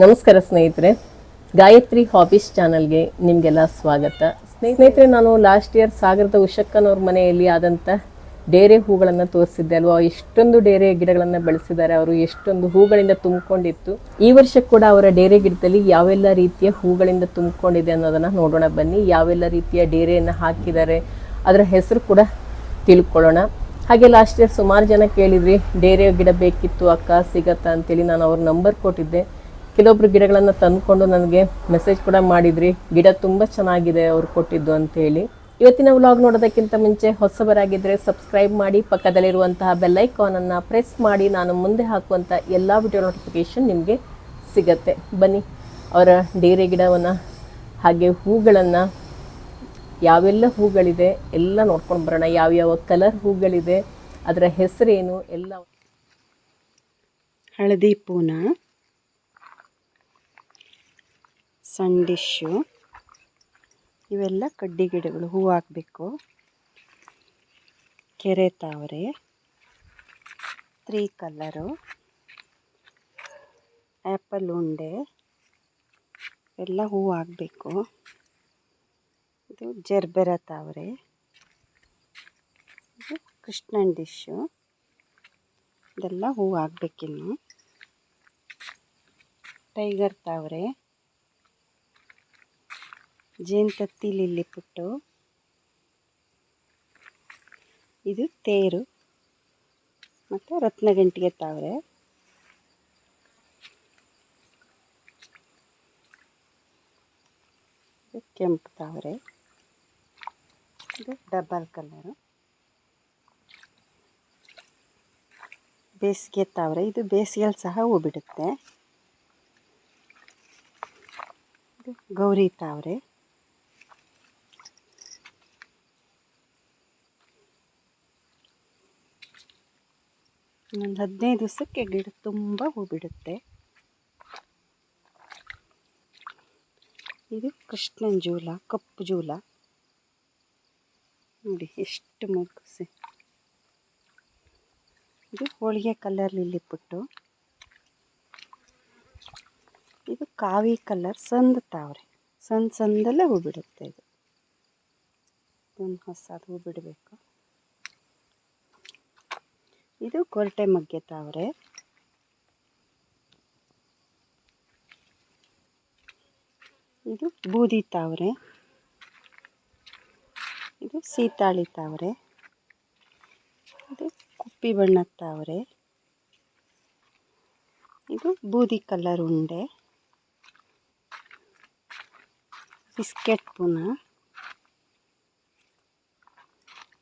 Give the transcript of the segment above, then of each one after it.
ನಮಸ್ಕಾರ ಸ್ನೇಹಿತರೆ, ಗಾಯತ್ರಿ ಹಾಬೀಸ್ ಚಾನಲ್ಗೆ ನಿಮಗೆಲ್ಲ ಸ್ವಾಗತ. ಸ್ನೇಹಿತರೆ, ನಾನು ಲಾಸ್ಟ್ ಇಯರ್ ಸಾಗರದ ಉಷಕ್ಕನವ್ರ ಮನೆಯಲ್ಲಿ ಆದಂಥ ಡೇರೆ ಹೂಗಳನ್ನು ತೋರಿಸಿದ್ದೆ ಅಲ್ವಾ? ಎಷ್ಟೊಂದು ಡೇರೆ ಗಿಡಗಳನ್ನು ಬೆಳೆಸಿದ್ದಾರೆ ಅವರು, ಎಷ್ಟೊಂದು ಹೂಗಳಿಂದ ತುಂಬಿಕೊಂಡಿತ್ತು. ಈ ವರ್ಷ ಕೂಡ ಅವರ ಡೇರೆ ಗಿಡದಲ್ಲಿ ಯಾವೆಲ್ಲ ರೀತಿಯ ಹೂಗಳಿಂದ ತುಂಬಿಕೊಂಡಿದೆ ಅನ್ನೋದನ್ನು ನೋಡೋಣ ಬನ್ನಿ. ಯಾವೆಲ್ಲ ರೀತಿಯ ಡೇರೆಯನ್ನು ಹಾಕಿದ್ದಾರೆ ಅದರ ಹೆಸರು ಕೂಡ ತಿಳ್ಕೊಳ್ಳೋಣ. ಹಾಗೆ ಲಾಸ್ಟ್ ಇಯರ್ ಸುಮಾರು ಜನ ಕೇಳಿದ್ರಿ ಡೇರೆ ಗಿಡ ಬೇಕಿತ್ತು ಅಕ್ಕ, ಸಿಗತ್ತಾ ಅಂತೇಳಿ ನಾನು ಅವ್ರ ನಂಬರ್ ಕೊಟ್ಟಿದ್ದೆ. ಕೆಲವೊಬ್ರು ಗಿಡಗಳನ್ನು ತಂದ್ಕೊಂಡು ನನಗೆ ಮೆಸೇಜ್ ಕೂಡ ಮಾಡಿದ್ರಿ. ಗಿಡ ತುಂಬ ಚೆನ್ನಾಗಿದೆ ಅವ್ರು ಕೊಟ್ಟಿದ್ದು ಅಂತೇಳಿ. ಇವತ್ತಿನ ವ್ಲಾಗ್ ನೋಡೋದಕ್ಕಿಂತ ಮುಂಚೆ ಹೊಸಬರಾಗಿದ್ದರೆ ಸಬ್ಸ್ಕ್ರೈಬ್ ಮಾಡಿ, ಪಕ್ಕದಲ್ಲಿರುವಂತಹ ಬೆಲ್ಲೈಕಾನನ್ನು ಪ್ರೆಸ್ ಮಾಡಿ, ನಾನು ಮುಂದೆ ಹಾಕುವಂಥ ಎಲ್ಲ ವಿಡಿಯೋ ನೋಟಿಫಿಕೇಷನ್ ನಿಮಗೆ ಸಿಗತ್ತೆ. ಬನ್ನಿ, ಅವರ ಡೇರೆ ಗಿಡವನ್ನು, ಹಾಗೆ ಹೂಗಳನ್ನು, ಯಾವೆಲ್ಲ ಹೂಗಳಿದೆ ಎಲ್ಲ ನೋಡ್ಕೊಂಡು ಬರೋಣ. ಯಾವ್ಯಾವ ಕಲರ್ ಹೂಗಳಿದೆ, ಅದರ ಹೆಸರೇನು, ಎಲ್ಲ ಹಳದಿ ಪೂನ. ಸಣ್ಣ ಇವೆಲ್ಲ ಕಡ್ಡಿ ಗಿಡಗಳು, ಹೂ ಹಾಕಬೇಕು. ಕೆರೆ ತಾವರೆ, ತ್ರೀ ಕಲರು, ಆ್ಯಪಲ್ ಉಂಡೆ, ಎಲ್ಲ ಹೂ ಹಾಕಬೇಕು. ಇದು ಜರ್ಬೆರ ತಾವರೆ. ಇದು ಕೃಷ್ಣನ್ ಡಿಶ್ಶು. ಇದೆಲ್ಲ ಹೂ ಹಾಕ್ಬೇಕಿನ್ನು. ಟೈಗರ್ ತಾವರೆ. ಜೇನುತತ್ತಿ ಲಿಲ್ಲಿ ಪುಟ್ಟು. ಇದು ತೇರು ಮತ್ತು ರತ್ನಗಂಟಿಗೆ ತಾವರೆ. ಕೆಂಪು ತಾವರೆ. ಇದು ಡಬಲ್ ಕಲರು. ಬೇಸಿಗೆ ತಾವರೆ. ಇದು ಬೇಸಿಗೆಯಲ್ಲಿ ಸಹ ಹೂ ಬಿಡುತ್ತೆ. ಇದು ಗೌರಿ ತಾವರೆ. ಒಂದು ಹದಿನೈದು ದಿವಸಕ್ಕೆ ಗಿಡ ತುಂಬ ಹೂ ಬಿಡುತ್ತೆ ಇದು ಕೃಷ್ಣನ ಜೂಲ, ಕಪ್ಪು ಜೂಲ. ನೋಡಿ, ಎಷ್ಟು ಮುಗಿಸಿ. ಇದು ಹೋಳಿಗೆ ಕಲರ್ ಲಿಲ್ಲಿ ಪುಟ್ಟು. ಇದು ಕಾವಿ ಕಲರ್ ಸಂದ್ ತಾವ್ರೆ. ಸಂದ್ ಸಂದಲ್ಲೇ ಹೂ ಬಿಡುತ್ತೆ ಇದು. ಒಂದು ಹೊಸದು ಹೂ ಬಿಡಬೇಕು ಇದು ಕೊರಟೆ ಮಗ್ಗೆ ತಾವರೆ. ಇದು ಬೂದಿ ತಾವರೆ. ಇದು ಸೀತಾಳಿ ತಾವರೆ. ಇದು ಕುಪ್ಪಿ ಬಣ್ಣದ ತಾವರೆ. ಇದು ಬೂದಿ ಕಲರ್ ಉಂಡೆ. ಬಿಸ್ಕೆಟ್ ಪುನ.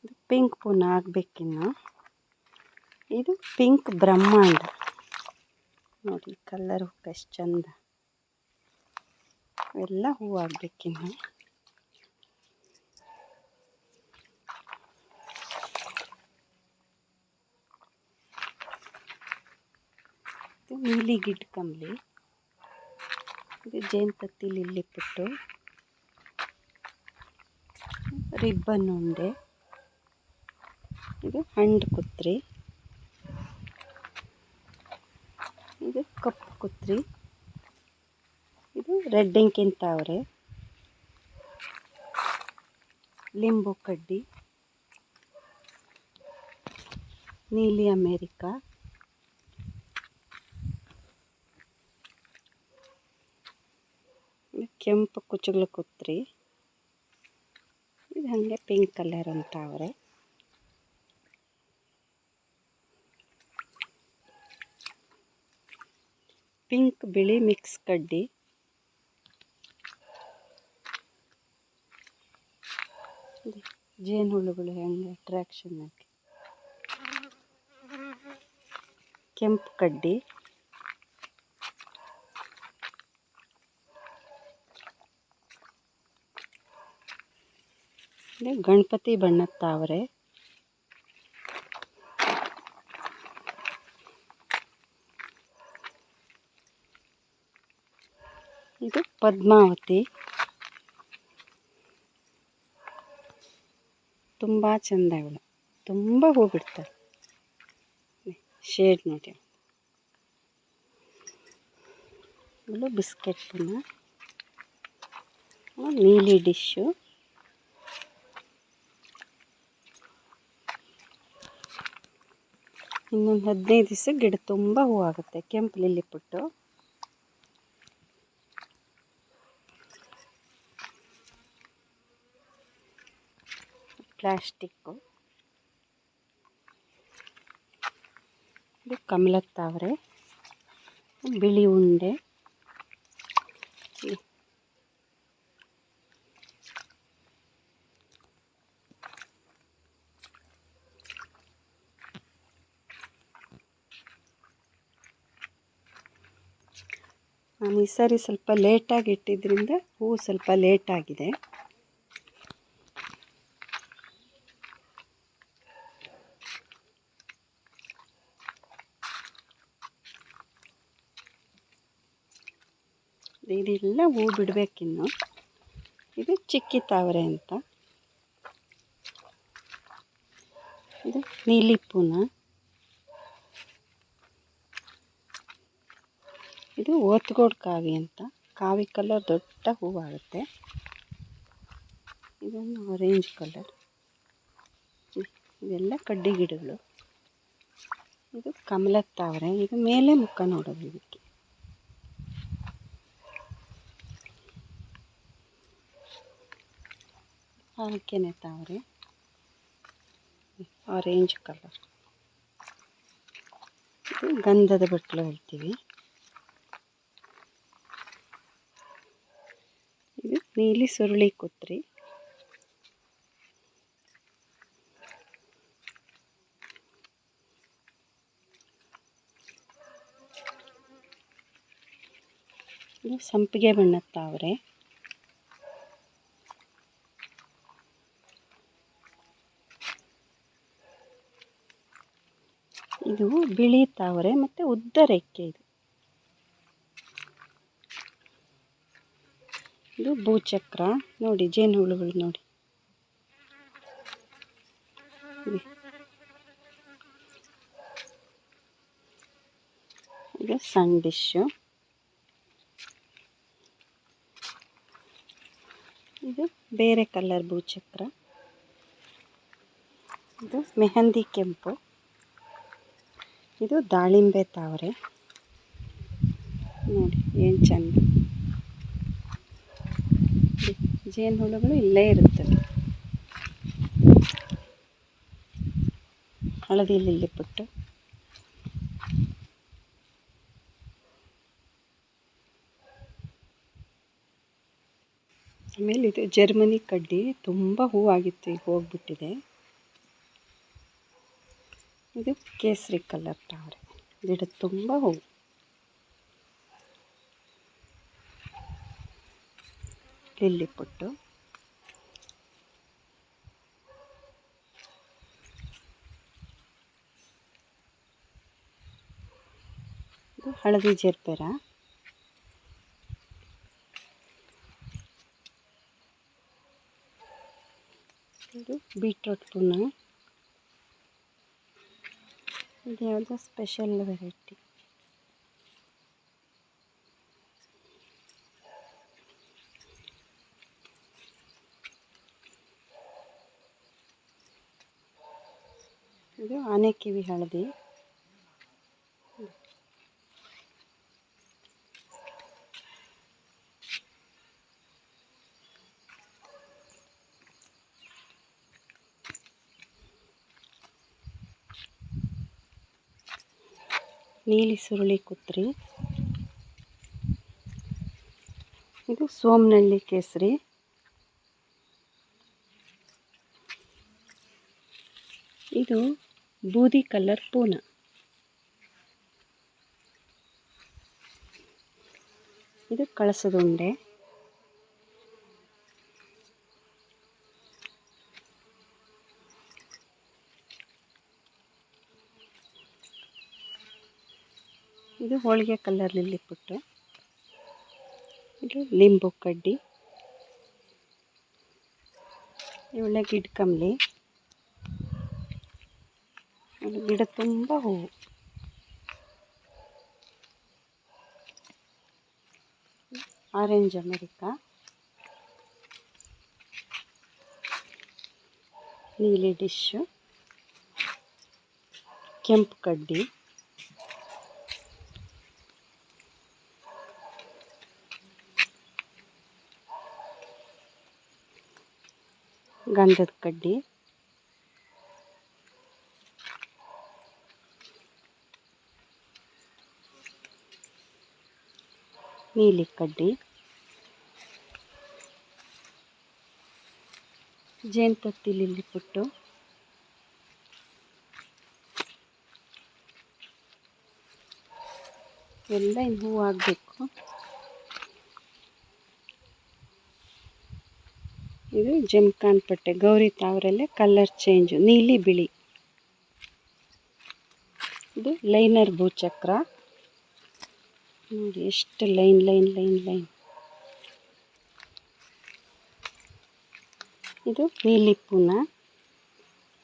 ಇದು ಪಿಂಕ್ ಪುನ ಆಗಬೇಕಿನ್ನು. ಇದು ಪಿಂಕ್ ಬ್ರಹ್ಮಾಂಡ. ನೋಡಿ ಕಲರ್ ಎಷ್ಟು ಚಂದ. ಎಲ್ಲ ಹೂ ಆಗಬೇಕಿನ್ನು. ಇದು ನೀಲಿ ಗಿಡ್ ಕಂಬಳಿ. ಇದು ಜೇನುತತ್ತಿ ಲಿಲ್ಲಿ ಪುಟ್ಟು. ರಿಬ್ಬನ್ ಉಂಡೆ. ಇದು ಹಂಡು ಕುತ್ರಿ. ಕಪ್ಪು ಕುತ್ರಿ. ಇದು ರೆಡ್ ಎಂಕಿನ ತಾವರೆ ಲಿಂಬು ಕಡ್ಡಿ. ನೀಲಿ ಅಮೇರಿಕ. ಕೆಂಪು ಕುಚ್ಚುಗಳು ಕುತ್ರಿ. ಇದು ಹಾಗೆ ಪಿಂಕ್ ಕಲರ್ ಅಂತ ಅವರೆ ಪಿಂಕ್ ಬಿಳಿ ಮಿಕ್ಸ್ ಕಡ್ಡಿ. ಜೇನುಹುಳುಗಳು ಹೆಂಗೆ ಅಟ್ರ್ಯಾಕ್ಷನ್ ಆಗಿ ಕೆಂಪು ಕಡ್ಡಿ. ಗಣಪತಿ ಬಣ್ಣದ ತಾವರೆ ಇದು ಪದ್ಮಾವತಿ. ತುಂಬ ಚೆಂದ ಇವಳು. ತುಂಬ ಹೂ ಬಿಡ್ತಾಳೆ ಶೇಡ್ ನೋಡಿ ಇವಳು ಬಿಸ್ಕೆಟ್ ನೀಲಿ ಡಿಶ್ಶು ಇನ್ನೊಂದು ಹದಿನೈದು ದಿವಸ ಗಿಡ ತುಂಬ ಆಗುತ್ತೆ ಕೆಂಪು ಲಿಲ್ಲಿ ಪುಟ್ಟು. ಪ್ಲಾಸ್ಟಿಕ್ಕು. ಇದು ಕಮಲತ್ತಾವ್ರೆ ಬಿಳಿ ಉಂಡೆ. ನಾನು ಈ ಸಾರಿ ಸ್ವಲ್ಪ ಲೇಟಾಗಿ ಇಟ್ಟಿದ್ದರಿಂದ ಹೂವು ಸ್ವಲ್ಪ ಲೇಟಾಗಿದೆ. ಇದೆಲ್ಲ ಹೂ ಬಿಡಬೇಕಿನ್ನು ಇದು ಚಿಕ್ಕಿ ತಾವರೆ ಅಂತ. ಇದು ನೀಲಿ ಪೂನ. ಇದು ಓತ್ಗೋಡ್ ಕಾವಿ ಅಂತ. ಕಾವಿ ಕಲರ್ ದೊಡ್ಡ ಹೂವಾಗುತ್ತೆ. ಇದೊಂದು ಆರೆಂಜ್ ಕಲರ್. ಇವೆಲ್ಲ ಕಡ್ಡಿ ಗಿಡಗಳು. ಇದು ಕಮಲ ತಾವರೆ. ಇದು ಮೇಲೆ ಮುಖ ನೋಡೋದು ಇದಕ್ಕೆ. ಹಾರಕೆನೆ ತಾವರೆ. ಆರೆಂಜ್ ಕಲರ್ ಇದು ಗಂಧದ ಬಟ್ಲು ಹೇಳ್ತೀವಿ. ಇದು ನೀಲಿ ಸುರುಳಿ ಕುತ್ರಿ. ಇದು ಸಂಪಿಗೆ ಬಣ್ಣದ ತಾವರೆ. ಇದು ಬಿಳಿ ತಾವರೆ ಮತ್ತು ಉದ್ದ ರೆಕ್ಕೆ ಇದು. ಇದು ಭೂಚಕ್ರ. ನೋಡಿ, ಜೇನುಹುಳುಗಳು ನೋಡಿ. ಇದು. ಸಣ್ಣ ಡಿಶ್ಶು ಇದು ಬೇರೆ ಕಲರ್ ಭೂಚಕ್ರ. ಇದು ಮೆಹಂದಿ ಕೆಂಪು. ಇದು ದಾಳಿಂಬೆ ತಾವರೆ. ನೋಡಿ, ಏನು ಚಂದ. ಜೇನುಹುಳುಗಳು ಇಲ್ಲೇ ಇರುತ್ತವೆ. ಹಳದಿ ಲಿಲ್ಲಿ ಪುಟ್ಟು. ಆಮೇಲೆ ಇದು ಜರ್ಮನಿ ಕಡ್ಡಿ, ತುಂಬ ಹೂವಾಗಿತ್ತು, ಈಗ ಹೋಗ್ಬಿಟ್ಟಿದೆ. ಇದು ಕೇಸರಿ ಕಲರ್ ತಾವರೆ ಗಿಡ ತುಂಬ ಹೂವು. ಲಿಲ್ಲಿ ಪುಟ್ಟು. ಇದು ಹಳದಿ ಜರ್ಬೆರ ಇದು ಬೀಟ್ರೋಟ್ ಪುನ. ಇದು ಯಾವುದೋ ಸ್ಪೆಷಲ್ ವೆರೈಟಿ ಇದು ಆನೆ ಕಿವಿ ಹಳದಿ. ನೀಲಿ ಸುರುಳಿ ಕುತ್ರಿ. ಇದು ಸೋಮ್ನಳ್ಳಿ ಕೇಸರಿ. ಇದು ಬೂದಿ ಕಲರ್ ಪೂನ. ಇದು ಕಳಸದ ಇದು ಹೋಳಿಗೆ ಕಲರ್ ಲಿಲ್ಲಿ ಪುಟ್ಟು ಇದು ಲಿಂಬು ಕಡ್ಡಿ ಇವಳೆ ಗಿಡ ಕಮಲಿ ಗಿಡ ತುಂಬ ಹೂವು. ಆರೆಂಜ್ ಅಮೆರಿಕಾ, ನೀಲಿ ಡಿಶ್ಶು ಕೆಂಪು ಕಡ್ಡಿ. ಗಂಧದ ಕಡ್ಡಿ ನೀಲಿ ಕಡ್ಡಿ ಜೇನುತತ್ತಿ ಲಿಲ್ಲಿ ಪುಟ್ಟು ಎಲ್ಲ ಇನ್ನು ಹೂವು ಆಗಬೇಕು ಇದು ಜಮ್ಕಾನ್ ಪಟ್ಟೆ, ಗೌರಿ ತಾವರಲ್ಲೇ ಕಲರ್ ಚೇಂಜು ನೀಲಿ ಬಿಳಿ. ಇದು ಲೈನರ್ ಭೂಚಕ್ರ. ನೋಡಿ ಎಷ್ಟು ಲೈನ್ ಲೈನ್ ಲೈನ್ ಲೈನ್. ಇದು ನೀಲಿ ಪೂನ.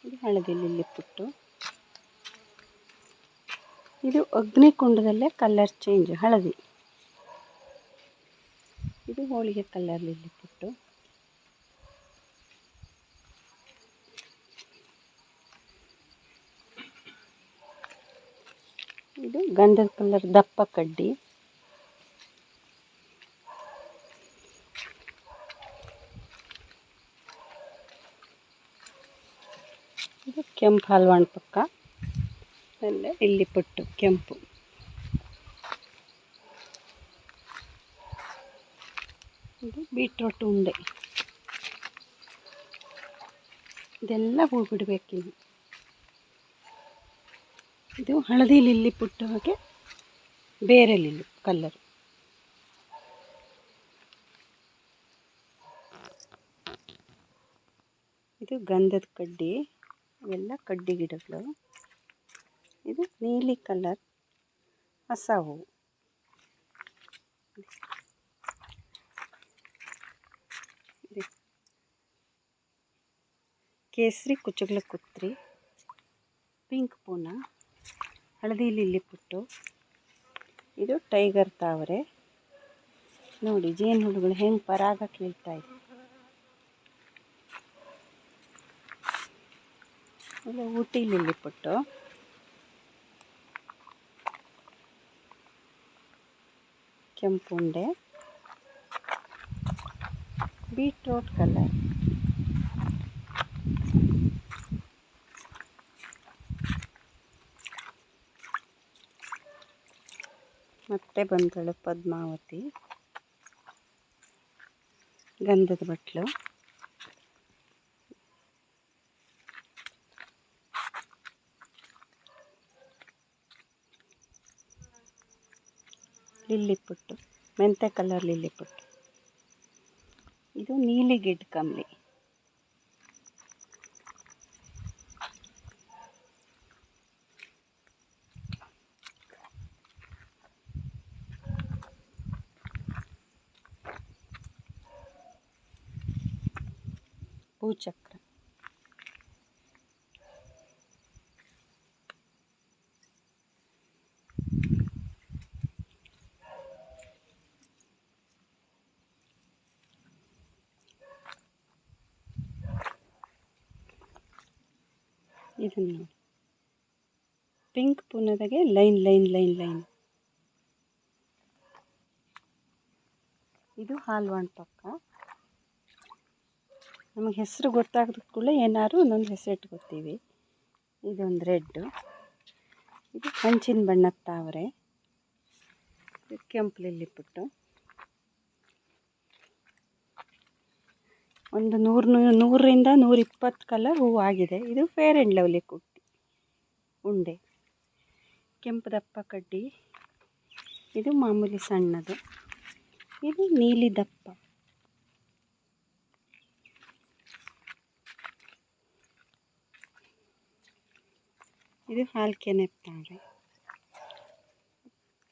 ಇದು ಹಳದಿ ಲಿಲ್ಲಿ ಪುಟ್ಟು. ಇದು ಅಗ್ನಿಕುಂಡದಲ್ಲೇ ಕಲರ್ ಚೇಂಜ್ ಹಳದಿ. ಇದು ಹೋಳಿಗೆ ಕಲರ್ ಲಿಲ್ಲಿ ಪುಟ್ಟು. ಇದು ಗಂಧದ ಕಲರ್ ದಪ್ಪ ಕಡ್ಡಿ. ಇದು ಕೆಂಪು ಹಲ್ವಾಣ್ ಪಕ್ಕ. ಇಲ್ಲಿ ಪುಟ್ಟು ಕೆಂಪು. ಇದು ಬೀಟ್ರೋಟ್ ಉಂಡೆ. ಇದೆಲ್ಲ ಹೂ ಬಿಡಬೇಕಿನ್ನು ಇದು ಹಳದಿ ಲಿಲ್ಲಿ ಪುಟ್ಟ ಹಾಗೆ ಬೇರೆ ಲಿಲ್ಲಿ ಕಲ್ಲರ್ ಇದು ಗಂಧದ ಕಡ್ಡಿ, ಇವೆಲ್ಲ ಕಡ್ಡಿ ಗಿಡಗಳು. ಇದು ನೀಲಿ ಕಲರ್ ಹಸ ಹೂವು ಕೇಸರಿ ಕುಚ್ಚುಗಳ ಕುತ್ರಿ ಪಿಂಕ್ ಪೂನ. ಹಳದಿ ಲಿಲ್ಲಿ ಪುಟ್ಟು. ಇದು ಟೈಗರ್ ತಾವರೆ. ನೋಡಿ, ಜೇನು ಹುಳುಗಳು ಹೆಂಗೆ ಪರಾಗ ಕೀಳ್ತಾ ಇದೆ. ಇದು ಊಟಿ ಲಿಲ್ಲಿ ಪುಟ್ಟು. ಕೆಂಪುಂಡೆ ಬೀಟ್ರೋಟ್ ಕಲರ್ ಮತ್ತೆ ಬಂದಳು ಪದ್ಮಾವತಿ. ಗಂಧದ ಬಟ್ಲು. ಲಿಲ್ಲಿ ಪುಟ್ಟು. ಮೆಂತೆ ಕಲರ್ ಲಿಲ್ಲಿ ಪುಟ್ಟು. ಇದು ನೀಲಿ ಗಿಡ್ ಕಂಬ್ಳಿ ಭೂಚಕ್ರ. ಇದನ್ನು ಪಿಂಕ್ ಪುನದಾಗೆ ಲೈನ್ ಲೈನ್ ಲೈನ್ ಲೈನ್. ಇದು ಹಾಲ್ವಾಣ್ ಪಕ್ಕ. ನಮಗೆ ಹೆಸರು ಗೊತ್ತಾಗದ ಕೂಡಲೇ ಏನಾದ್ರು ಒಂದೊಂದು ಹೆಸರು ಇಟ್ಕೋತೀವಿ. ಇದೊಂದು ರೆಡ್ಡು ಇದು ಹಂಚಿನ ಬಣ್ಣದ ತಾವರೆ ಕೆಂಪು ಲಿಲ್ಲಿ ಪುಟ್ಟು ಒಂದು ನೂರು ನೂರರಿಂದ ನೂರಿಪ್ಪತ್ತು ಕಲರ್ ಹೂವು ಆಗಿದೆ. ಇದು ಫೇರ್ ಆ್ಯಂಡ್ ಲವ್ಲಿ ಕುಟ್ಟಿ ಉಂಡೆ. ಕೆಂಪು ದಪ್ಪ ಕಡ್ಡಿ. ಇದು ಮಾಮೂಲಿ ಸಣ್ಣದು. ಇದು ನೀಲಿ ದಪ್ಪ. ಇದು ಹಾಲು ಕೆನೆಪ್ತಾರೆ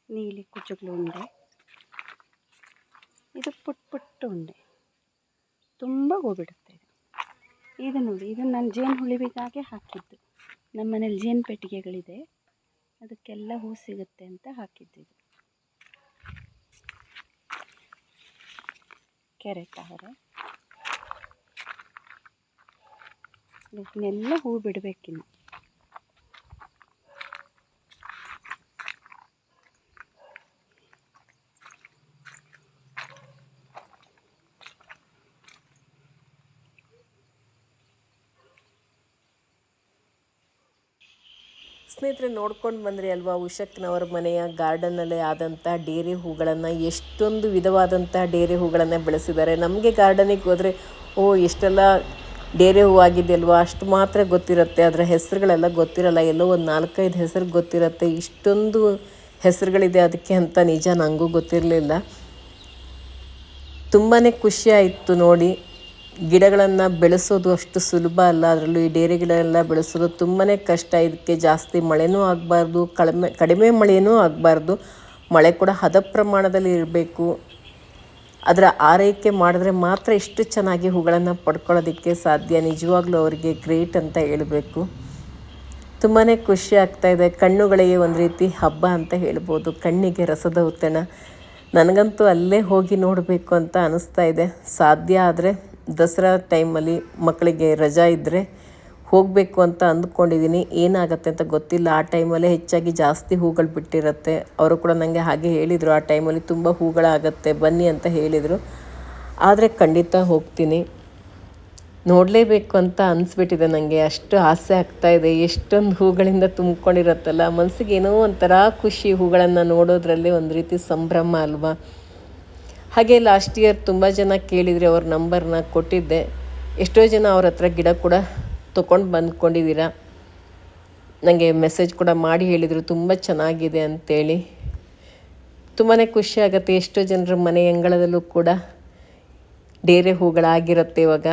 ನೀಲಿ ಕುಚುಗ್ಲು ಉಂಡೆ. ಇದು ಪುಟ್ ಪುಟ್ಟ ಉಂಡೆ. ತುಂಬ ಹೂ ಬಿಡುತ್ತೆ ಇದು. ಇದು ನೋಡಿ, ಇದು ನಾನು ಜೇನು ಹುಳಿವಿಗಾಗೆ ಹಾಕಿದ್ದು. ನಮ್ಮ ಮನೇಲಿ ಜೇನು ಪೆಟ್ಟಿಗೆಗಳಿದೆ. ಅದಕ್ಕೆಲ್ಲ ಹೂ ಸಿಗುತ್ತೆ ಅಂತ ಹಾಕಿದ್ದು ಇದು. ಕ್ಯಾರೆಟ್ ಅವರೆ. ಇದನ್ನೆಲ್ಲ ಹೂ ಬಿಡಬೇಕಿನ್ನು. ಸ್ನೇಹಿತರೆ, ನೋಡ್ಕೊಂಡು ಬಂದ್ರಿ ಅಲ್ವಾ? ಉಷಕ್ನವರ ಮನೆಯ ಗಾರ್ಡನ್ನಲ್ಲೇ ಆದಂಥ ಡೇರೆ ಹೂಗಳನ್ನು, ಎಷ್ಟೊಂದು ವಿಧವಾದಂಥ ಡೇರೆ ಹೂಗಳನ್ನು ಬೆಳೆಸಿದ್ದಾರೆ. ನಮಗೆ ಗಾರ್ಡನಿಗೆ ಹೋದರೆ, ಓ ಎಷ್ಟೆಲ್ಲ ಡೇರೆ ಹೂ ಆಗಿದೆಯಲ್ವಾ? ಅಷ್ಟು ಮಾತ್ರ ಗೊತ್ತಿರುತ್ತೆ. ಅದರ ಹೆಸರುಗಳೆಲ್ಲ ಗೊತ್ತಿರಲ್ಲ. ಎಲ್ಲೋ ಒಂದು ನಾಲ್ಕೈದು ಹೆಸರು ಗೊತ್ತಿರುತ್ತೆ. ಇಷ್ಟೊಂದು ಹೆಸರುಗಳಿದೆ ಅದಕ್ಕೆ ಅಂತ ನಿಜ ನನಗೂ ಗೊತ್ತಿರಲಿಲ್ಲ. ತುಂಬಾ ಖುಷಿ ಆಯಿತು ನೋಡಿ. ಗಿಡಗಳನ್ನು ಬೆಳೆಸೋದು ಅಷ್ಟು ಸುಲಭ ಅಲ್ಲ. ಅದರಲ್ಲೂ ಈ ಡೇರೆ ಗಿಡ ಬೆಳೆಸೋದು ತುಂಬಾ ಕಷ್ಟ. ಇದಕ್ಕೆ ಜಾಸ್ತಿ ಮಳೆನೂ ಆಗಬಾರ್ದು ಕಡಿಮೆ ಕಡಿಮೆ ಮಳೆಯೂ ಆಗಬಾರ್ದು. ಮಳೆ ಕೂಡ ಹದ ಪ್ರಮಾಣದಲ್ಲಿ ಇರಬೇಕು. ಅದರ ಆರೈಕೆ ಮಾಡಿದ್ರೆ ಮಾತ್ರ ಇಷ್ಟು ಚೆನ್ನಾಗಿ ಹೂಗಳನ್ನು ಪಡ್ಕೊಳ್ಳೋದಕ್ಕೆ ಸಾಧ್ಯ. ನಿಜವಾಗ್ಲೂ ಅವರಿಗೆ ಗ್ರೇಟ್ ಅಂತ ಹೇಳಬೇಕು. ತುಂಬಾ ಖುಷಿ ಆಗ್ತಾ ಇದೆ. ಕಣ್ಣುಗಳಿಗೆ ಒಂದು ರೀತಿ ಹಬ್ಬ ಅಂತ ಹೇಳ್ಬೋದು. ಕಣ್ಣಿಗೆ ರಸದ ಉತ್ತಣ ನನಗಂತೂ ಅಲ್ಲೇ ಹೋಗಿ ನೋಡಬೇಕು ಅಂತ ಅನಿಸ್ತಾ ಇದೆ. ಸಾಧ್ಯ ಆದರೆ ದಸರಾ ಟೈಮಲ್ಲಿ ಮಕ್ಕಳಿಗೆ ರಜಾ ಇದ್ದರೆ ಹೋಗಬೇಕು ಅಂತ ಅಂದ್ಕೊಂಡಿದ್ದೀನಿ. ಏನಾಗುತ್ತೆ ಅಂತ ಗೊತ್ತಿಲ್ಲ. ಆ ಟೈಮಲ್ಲೇ ಹೆಚ್ಚಾಗಿ ಜಾಸ್ತಿ ಹೂಗಳು ಬಿಟ್ಟಿರುತ್ತೆ. ಅವರು ಕೂಡ ನನಗೆ ಹಾಗೆ ಹೇಳಿದರು. ಆ ಟೈಮಲ್ಲಿ ತುಂಬ ಹೂಗಳಾಗತ್ತೆ. ಬನ್ನಿ ಅಂತ ಹೇಳಿದರು. ಆದರೆ ಖಂಡಿತ ಹೋಗ್ತೀನಿ. ನೋಡಲೇಬೇಕು ಅಂತ ಅನಿಸ್ಬಿಟ್ಟಿದೆ ನನಗೆ ಅಷ್ಟು ಆಸೆ ಆಗ್ತಾ ಇದೆ. ಎಷ್ಟೊಂದು ಹೂಗಳಿಂದ ತುಂಬ್ಕೊಂಡಿರತ್ತಲ್ಲ. ಮನಸ್ಸಿಗೆ ಏನೋ ಒಂಥರ ಖುಷಿ ಹೂಗಳನ್ನು ನೋಡೋದ್ರಲ್ಲಿ ಒಂದು ರೀತಿ ಸಂಭ್ರಮ ಅಲ್ವಾ? ಹಾಗೆ ಲಾಸ್ಟ್ ಇಯರ್ ತುಂಬ ಜನ ಕೇಳಿದರೆ ಅವ್ರ ನಂಬರ್ನ ಕೊಟ್ಟಿದ್ದೆ. ಎಷ್ಟೋ ಜನ ಅವ್ರ ಹತ್ರ ಗಿಡ ಕೂಡ ತೊಗೊಂಡು ಬಂದ್ಕೊಂಡಿದ್ದೀರಾ ನನಗೆ ಮೆಸೇಜ್ ಕೂಡ ಮಾಡಿ ಹೇಳಿದರು, ತುಂಬ ಚೆನ್ನಾಗಿದೆ ಅಂತೇಳಿ. ತುಂಬಾ ಖುಷಿ ಆಗುತ್ತೆ, ಎಷ್ಟೋ ಜನರ ಮನೆ ಅಂಗಳದಲ್ಲೂ ಕೂಡ ಡೇರೆ ಹೂಗಳಾಗಿರುತ್ತೆ ಇವಾಗ.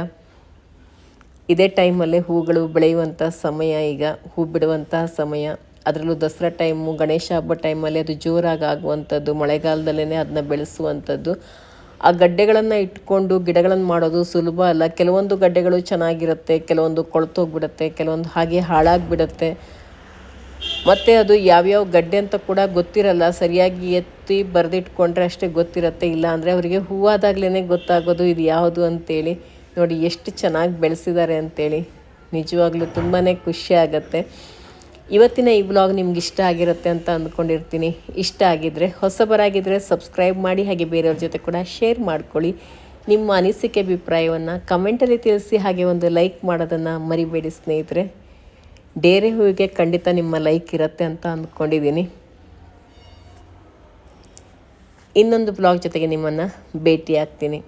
ಇದೇ ಟೈಮಲ್ಲೇ ಹೂಗಳು ಬೆಳೆಯುವಂಥ ಸಮಯ ಈಗ, ಹೂ ಬಿಡುವಂತಹ ಸಮಯ. ಅದರಲ್ಲೂ ದಸರಾ ಟೈಮು ಗಣೇಶ ಹಬ್ಬ ಟೈಮಲ್ಲಿ ಅದು ಜೋರಾಗಿ ಆಗುವಂಥದ್ದು ಮಳೆಗಾಲದಲ್ಲೇ ಅದನ್ನ ಬೆಳೆಸುವಂಥದ್ದು. ಆ ಗಡ್ಡೆಗಳನ್ನು ಇಟ್ಕೊಂಡು ಗಿಡಗಳನ್ನು ಮಾಡೋದು ಸುಲಭ ಅಲ್ಲ. ಕೆಲವೊಂದು ಗಡ್ಡೆಗಳು ಚೆನ್ನಾಗಿರುತ್ತೆ, ಕೆಲವೊಂದು ಕೊಳ್ತೋಗ್ಬಿಡುತ್ತೆ, ಕೆಲವೊಂದು ಹಾಗೆ ಹಾಳಾಗ್ಬಿಡುತ್ತೆ. ಮತ್ತು ಅದು ಯಾವ್ಯಾವ ಗಡ್ಡೆ ಅಂತ ಕೂಡ ಗೊತ್ತಿರಲ್ಲ. ಸರಿಯಾಗಿ ಎತ್ತಿ ಬರೆದಿಟ್ಕೊಂಡ್ರೆ ಅಷ್ಟೇ ಗೊತ್ತಿರುತ್ತೆ. ಇಲ್ಲ ಅಂದರೆ ಅವರಿಗೆ ಹೂವಾದಾಗಲೇ ಗೊತ್ತಾಗೋದು ಇದು ಯಾವುದು ಅಂತೇಳಿ. ನೋಡಿ, ಎಷ್ಟು ಚೆನ್ನಾಗಿ ಬೆಳೆಸಿದ್ದಾರೆ ಅಂತೇಳಿ. ನಿಜವಾಗ್ಲೂ ತುಂಬಾ ಖುಷಿ ಇವತ್ತಿನ ಈ ಬ್ಲಾಗ್ ನಿಮ್ಗೆ ಇಷ್ಟ ಆಗಿರುತ್ತೆ ಅಂತ ಅಂದ್ಕೊಂಡಿರ್ತೀನಿ. ಇಷ್ಟ ಆಗಿದ್ದರೆ ಹೊಸಬರಾಗಿದ್ದರೆ ಸಬ್ಸ್ಕ್ರೈಬ್ ಮಾಡಿ, ಹಾಗೆ ಬೇರೆಯವ್ರ ಜೊತೆ ಕೂಡ ಶೇರ್ ಮಾಡ್ಕೊಳ್ಳಿ. ನಿಮ್ಮ ಅನಿಸಿಕೆ, ಅಭಿಪ್ರಾಯವನ್ನು ಕಮೆಂಟಲ್ಲಿ ತಿಳಿಸಿ, ಹಾಗೆ ಒಂದು ಲೈಕ್ ಮಾಡೋದನ್ನು ಮರಿಬೇಡಿ ಸ್ನೇಹಿತರೆ. ಡೇರೆ ಹೂವಿಗೆ ಖಂಡಿತ ನಿಮ್ಮ ಲೈಕ್ ಇರುತ್ತೆ ಅಂತ ಅಂದ್ಕೊಂಡಿದ್ದೀನಿ. ಇನ್ನೊಂದು ಬ್ಲಾಗ್ ಜೊತೆಗೆ ನಿಮ್ಮನ್ನು ಭೇಟಿ ಆಗ್ತೀನಿ